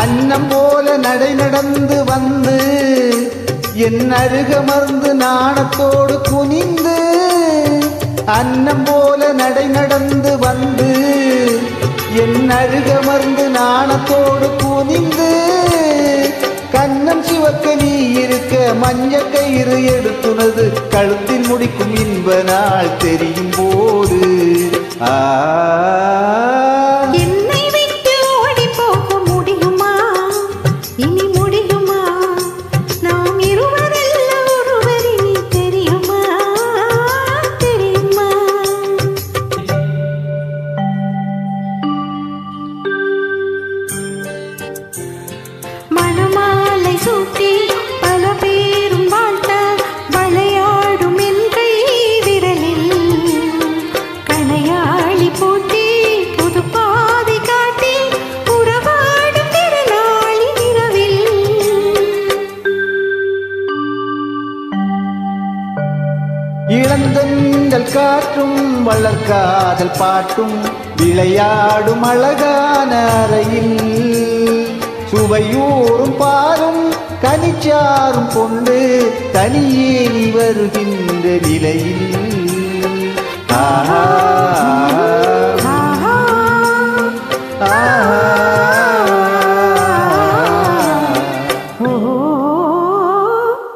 அன்னம் போல நடை நடந்து வந்து என் அருகமர்ந்து நாணத்தோடு குனிந்து அன்னம் போல நடை நடந்து வந்து என் அருகமர்ந்து நாணத்தோடு குனிந்து கண்ணம் சிவக்க நீ இருக்க மஞ்ச கயிறு எடுத்துனது கழுத்தில் முடிக்கும் இன்ப நாள் தெரியும் போது. ஆ இளந்தங்கள் காற்றும் வளர்க்காதல் பாட்டும் விளையாடும் அழகான அறையில். சுவையூறும் பாரும் கனிச்சாரும் கொண்டு தனியே நீ வருகின்ற நிலையில். ஆஹா.